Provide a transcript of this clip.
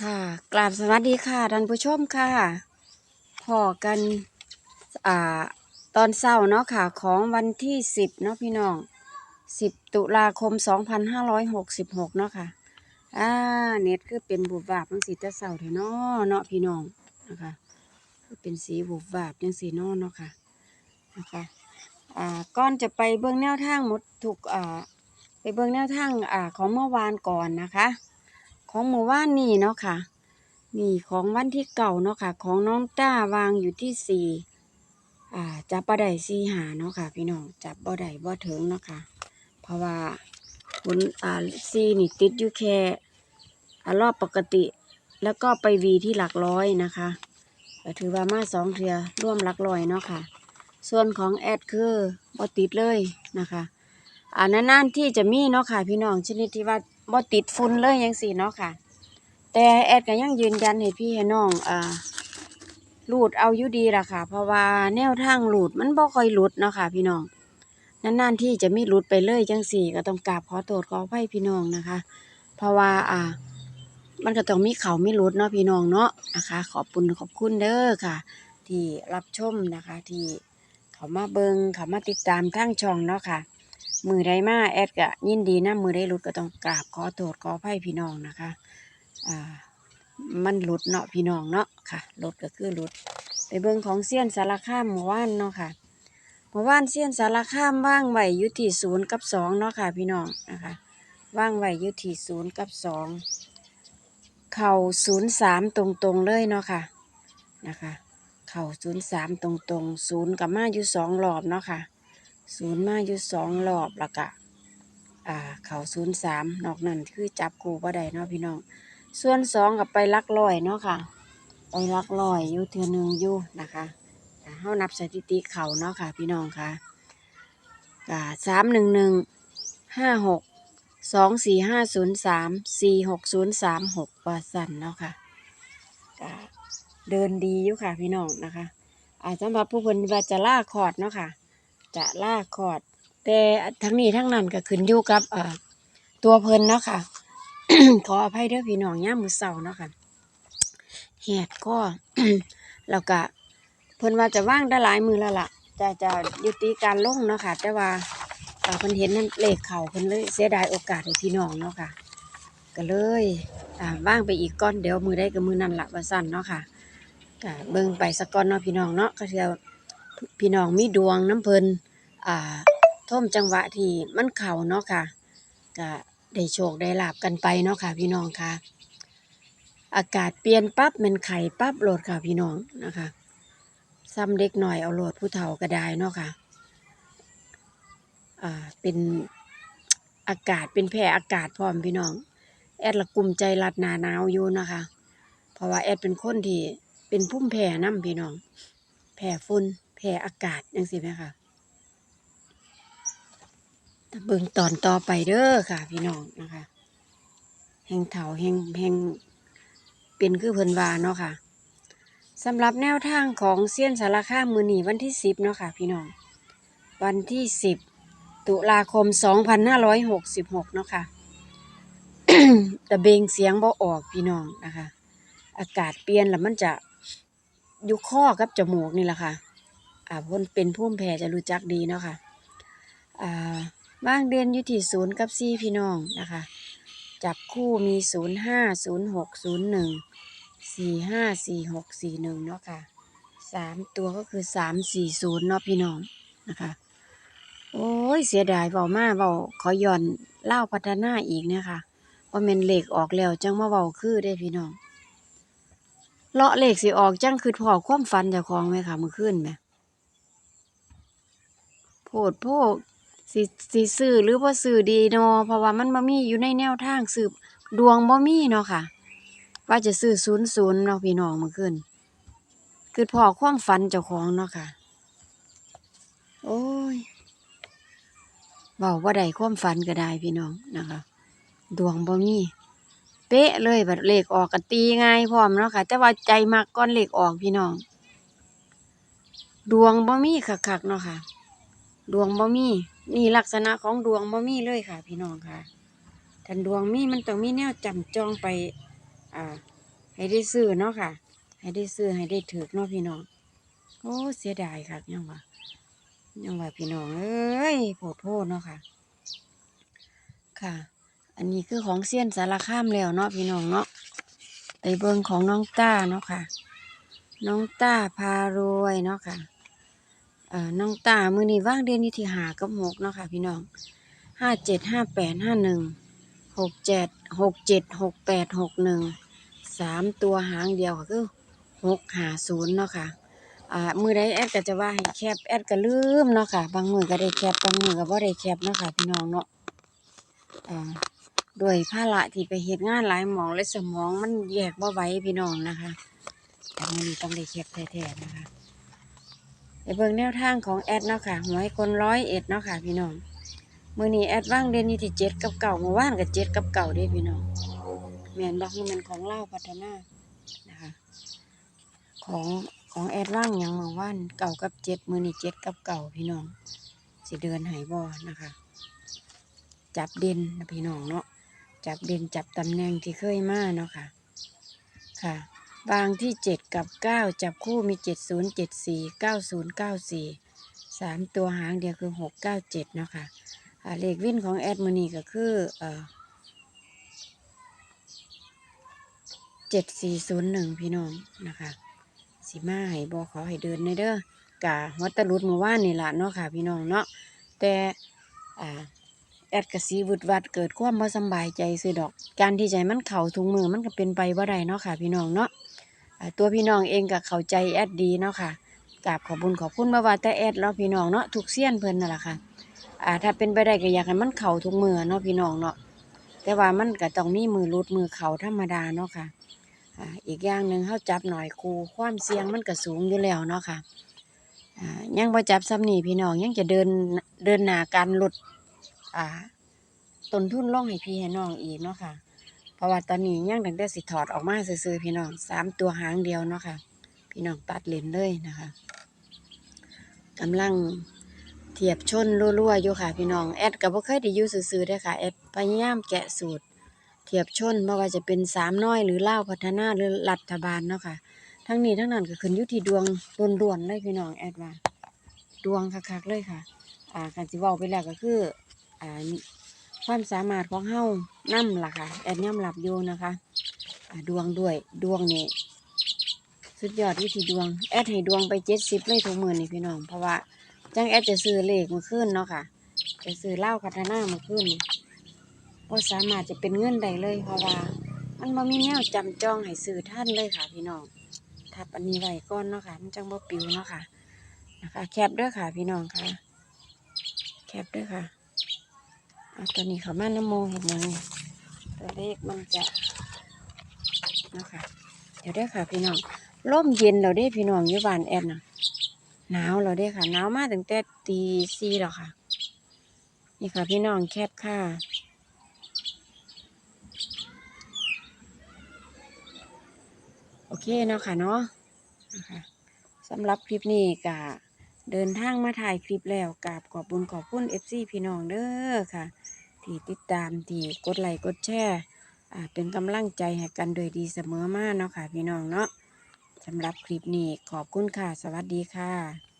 ค่ะกราบสวัสดีค่ะท่านผู้ชมค่ะพอกันอ่าตอนเช้าเนาะค่ะของวันที่สิบเนาะพี่น้องสิบตุลาคมสองพันห้าร้อยหกสิบหกเนาะค่ะอ่าเน็ตคือเป็นบุบวาบจังสีแต่เช้าเถอะเนาะเนาะพี่น้องนะคะคือเป็นสีบุบวาบจังสีนาะเนาะค่ะนะคะอ่าก่อนจะไปเบื้องแนวทางหมดถูกอ่าไปเบื้องแนวทางอ่าของเมื่อวานก่อนนะคะ ของเมื่อวานนี่เนาะค่ะ นี่ของวันที่เก่าเนาะค่ะ ของน้องต้าวางอยู่ที่สี่อ่าจับบ่ได้สี่หาเนาะค่ะ พี่น้องจับบ่ได้บ่ถึงเนาะค่ะ เพราะว่าผลอ่าซีนี่ติดอยู่แค่อรอบปกติ แล้วก็ไปวีที่หลักร้อยนะคะถือว่ามาสองเทือร่วมหลักร้อยเนาะค่ะ ส่วนของแอดคือบ่ติดเลยนะคะอ่านานๆที่จะมีเนาะค่ะ พี่น้องชนิดที่ว่า บ่ติดฝุ่นเลยยังสี่เนาะค่ะ แต่แอดก็ยังยืนยันให้พี่ให้น้องอ่ารูดเอาอยู่ดีล่ะค่ะ เพราะว่าแนวทางรูดมันบ่ค่อยหลุดเนาะค่ะ พี่น้องนานๆที่จะมีหลุดไปเลยจังสี่ก็ต้องกราบขอโทษขออภัยพี่น้องนะคะ เพราะว่าอ่า มันก็ต้องมีเขามีหลุดเนาะพี่น้องเนาะนะคะ ขอบคุณขอบคุณเด้อค่ะ ที่รับชมนะคะที่เขามาเบิงเขามาติดตามทั้งช่องเนาะค่ะ มือใดมาแอดก็ยินดีนะมือใดหลุดก็ต้องกราบขอโทษขออภัยพี่น้องนะคะอ่ามันหลุดเนาะพี่น้องเนาะค่ะหลุดก็คือหลุด ไปเบิ่งของเซียนสารคามเมื่อวานเนาะค่ะเมื่อวานเซียนสารคามว่างไหวยู่ที่ศูนย์กับสองเนาะค่ะพี่น้องนะคะว่างไหวยู่ที่ศูนย์กับสองเข่าศูนย์สามตรงๆเลยเนาะค่ะนะคะเข่าศูนย์สามตรงๆศูนย์กับมาอยู่สองรอบเนาะค่ะ ศูนย์มาอยู่สองรอบแล้วก็อ่า เขาศูนย์สามนอกนั้นคือจับกูบ่ได้เนาะพี่น้อง ส่วนสองกับไปลักลอยเนาะค่ะ ไปลักลอยอยู่เทือหนึงอยู่นะคะเฮานับสถิติเขาเนาะค่ะ พี่น้องค่ะก็สามหนึ่งหนึ่งห้าหกสองสี่ห้าศูนย์สามสี่หกศูนย์สามหกว่าสั่นเนาะค่ะก็เดินดีอยู่ค่ะพี่น้องนะคะอาสำหรับผู้เพิ่นว่าจะล่าคอร์ดเนาะค่ะ จะล่าคอร์ดแต่ทั้งนี้ทั้งนั้นก็ขึ้นอยู่กับตัวเพลินเนาะค่ะ ขออภัยเด้อพี่น้องย่ามือเสาเนาะค่ะแหดก็แล้วก็เพิ่นว่าจะว่างได้หลายมือแล้วล่ะจะจะยุติการลงเนาะค่ะ แต่ว่าเอ่อเพิ่นเห็นนั่นเลขเข่าเพิ่นเลยเสียดายโอกาสให้พี่น้องเนาะค่ะ ก็เลยว่างไปอีกก้อนเดี๋ยวมือได้กับมือนั่นละว่าสั่นเนาะค่ะก็เบิ่งไปสักก้อนเนาะพี่น้องเนาะก็เทือพี่น้องมีดวงน้ำเพลิน อ่าท่มจังหวะที่มันเข่าเนาะค่ะก็ได้โชคได้ลาบกันไปเนาะค่ะ พี่น้องค่ะ อากาศเปลี่ยนปั๊บเป็นไข่ปั๊บโหลดค่ะพี่น้องนะคะซ้ำเด็กหน่อยเอาโหลดผู้เฒ่าก็ได้เนาะค่ะอ่าเป็นอากาศเป็นแพร่อากาศพร้อมพี่น้อง แอดละกลุ่มใจรัดหนาหนาวอยู่นะคะ เพราะว่าแอดเป็นคนที่เป็นพุ่มแผ่น้ำพี่น้องแผ่ฝุ่นแผ่อากาศจังสิไหมคะแต่ เบิ่งตอนต่อไปเด้อค่ะ พี่น้องนะคะ แห่งเถาแห่งแห่งเป็นคือเพิ่นวาเนาะค่ะสำหรับแนวทางของเซียนสารค้ามือหนีวันที่สิบเนาะค่ะ พี่น้อง วันที่สิบตุลาคมสองพันห้าร้อยหกสิบหกเนาะค่ะตะเบงเสียงบ่ออกพี่น้องนะคะ อากาศเปลี่ยนแล้วมันจะอยู่ข้อกับจมูกนี่แหละค่ะ อ่าคนเป็นพุ่มแพ้จะรู้จักดีเนาะค่ะ อ่า บางเดือนอยู่ที่ศูนย์กับสี่พี่น้องนะคะ จับคู่มีศูนย์ห้าศูนย์หกศูนย์หนึ่งสี่ห้าสี่หกสี่หนึ่งเนาะค่ะสามตัวก็คือสามสี่ศูนย์เนาะพี่น้องนะคะ โอ้ยเสียดายเบามาเบาขอย้อนเล่าพัฒนาอีกเนี่ยค่ะว่าแม่นเหลขออกแล้วจังมาเว้าคือได้พี่น้องเลาะเหลขสิออกจังคือพอความฝันจ้าของไหมค่ะมื่อคืนไหมโพดโพก สิสิซื้อหรือบ่ซื้อดีเนาะเพราะว่ามันบ่มีอยู่ในแนวทางสืบดวงบ่มีเนาะค่ะ ว่าจะซื้อศูนย์ศูนย์เนาะพี่น้องเมื่อคืนคือพอความฝันเจ้าของเนาะค่ะ โอ้ยเว้าว่าได้ความฝันก็ได้พี่น้องนะคะ ดวงบ่มีเป๊ะเลยบัดเลขออกก็ตีง่ายพร้อมเนาะค่ะ แต่ว่าใจมักก่อนเลขออกพี่น้อง ดวงบ่มีคักๆเนาะค่ะ ดวงบ่มีนี่ลักษณะของดวงบ่มีเลยค่ะ พี่น้องค่ะทันดวงมีมันต้องมีแนวจำจองไป อ่า ให้ได้ซื้อเนาะค่ะ ให้ได้ซื้อให้ได้ถือเนาะพี่น้องโอ้เสียดายค่ะยังว่ายังว่าพี่น้องเอ้ยโผดโพเนาะค่ะ ค่ะ อันนี้คือของเซียนสารคามแล้วเนาะพี่น้องเนาะไปเบิ่งของน้องต้าเนาะค่ะ น้องต้าพารวยเนาะค่ะ น้องตามือนี้ว่างเดือนนี้ที่หากับหกเนาะค่ะพี่น้องห้าเจ็ดห้าแปดห้าหนึ่งหกเจ็ดหกเจ็ดหกแปดหกหนึ่งสามตัวหางเดียวก็คือหกหาศูนย์เนาะค่ะอ่ามือใดแอดก็จะว่าให้แคปแอดก็ลืมเนาะค่ะ บางมือก็ได้แคปบางมือก็บ่ได้แคปเนาะค่ะพี่น้องเนาะอ่าด้วยภาระที่ไปเฮ็ดงานหลายหมองและสมองมันแยกบ่ไหวพี่น้องนะคะแต่มือนี้ต้องได้แคปแท้ๆนะคะ ไปเบิ่งแนวทางของแอดเนาะค่ะหวยคนร้อยเอ็ดเนาะค่ะพี่น้องมือนี้แอดว่างเดือนนี้ที่เจ็ดกับเก่าเมื่อวานก็เจ็ดกับเก่าเด้พี่น้องแม่นบ่คือมันของเล่าพัฒนานะคะของของแอดว่างหยังเมื่อวานเก่ากับเจ็ดมือนี่เจ็ดกับเก่าพี่น้องสิเดินไหบอนะคะ จับเด่นนะพี่น้องเนาะจับเด่นจับตำแหน่งที่เคยมาเนาะค่ะค่ะ บางที่เจ็ดกับเก้าจับคู่มีเจ็ดศูนย์เจ็ดสี่เก้าศูนย์เก้าสี่สามตัวหางเดียวคือหกเก้าเจ็ดเนาะค่ะอ่าเลขวินของแอดมือนีก็คือเอ่อเจ็ดสี่ศูนย์หนึ่งพี่น้องนะคะสิมาให้บอขอให้เดินในเด้อกะหัตะลุดเมื่อวานนี่ละเนาะค่ะ พี่น้องเนาะแต่อ่าแอดกระสีวึดวัดเกิดความบ่สบายใจซื้อดอก การที่ใจมันเข่าถุงมือมันก็เป็นไปบ่ได้เนาะค่ะ พี่น้องเนาะ ตัวพี่น้องเองก็เข้าใจแอดดีเนาะค่ะกราบขอบุญขอบคุณมาว่าแต่แอดเนาะพี่น้องเนาะทุกเสี้ยนเพิ่นนั่นแหละค่ะอ่าถ้าเป็นไปได้ก็อยากให้มันเข่าทุกมือเนาะพี่น้องเนาะแต่ว่ามันก็ต้องมีมือรุดมือเข่าธรรมดาเนาะค่ะอ่าอีกอย่างหนึ่งเขาจับหน่อยครูความเสี่ยงมันก็สูงอยู่แล้วเนาะค่ะอ่ายังบ่จับซ้ำนี่พี่น้องยังจะเดินเดินหนาการลดอ่าต้นทุนลงให้พี่ให้น้องอีกเนาะค่ะ เพราะว่าตอนนี้ยังตั้งแต่สิถอดออกมาซื่อๆพี่น้องสามตัวหางเดียวเนาะค่ะ พี่น้องตัดเลนเลยนะคะกำลังเทียบชนรัวๆอยู่ค่ะ พี่น้องแอดก็บ่เคยได้ยู่ซื่อๆเด้ค่ะแอดพยายามแกะสูตร เทียบชนไม่ว่าจะเป็นสามน้อยหรือเล่าพัฒนาหรือรัฐบาลเนาะค่ะ ทั้งนี้ทั้งนั้นก็ขึ้นอยู่ที่ดวงล้วนๆเลยพี่น้องแอดว่าดวงคักๆเลยค่ะ อ่าการสิเว้าไปแล้วก็คืออ่าความสามารถของเฮา นํล่ะค่ะ แอดย่ำหลับอยู่นะคะดวงด้วยดวงนี่สุดยอดวิธีดวง แอดให้ดวงไปเจ็ดสิบเลยทุกมือนี่พี่น้อง เพราะว่าจังแอดจะซื้อเลขมื่อคืนเนาะค่ะ จะซื้อเหล้าพัฒนามื่อคืนนี่บ่สามารถจะเป็นเงินได้เลย เพราะว่า มันบ่มีแนวจำจองให้ซื้อท่านเลยค่ะพี่น้อง ทับอันนี้ไว้ก่อนเนาะค่ะ มันจังบ่ปิวเนาะค่ะ นะคะ แคปเด้อค่ะพี่น้องค่ะ แคปเด้อค่ะเอาตัวนี้เขามาน้ำโมเห็นยังนี่ ตัวเลขมันจะนะคะเดี๋ยวเด้ค่ะพี่น้องร่มเย็นเราได้พี่น้องอยู่บ้านแอนนะหนาวเราได้ค่ะหนาวมาตั้งแต่ตีสี่แล้วค่ะ นี่ค่ะพี่น้องแคปค่ะโอเคเนาะค่ะเนาะนะคะสำหรับคลิปนี้ก็เดินทางมาถ่ายคลิปแล้วกราบขอบบุญขอบคุณ FC พี่น้องเด้อค่ะ ที่ติดตามที่กดไลค์กดแชร์เป็นกำลังใจให้กันโดยดีเสมอมาเนาะค่ะพี่น้องเนาะสำหรับคลิปนี้ขอบคุณค่ะ สวัสดีค่ะ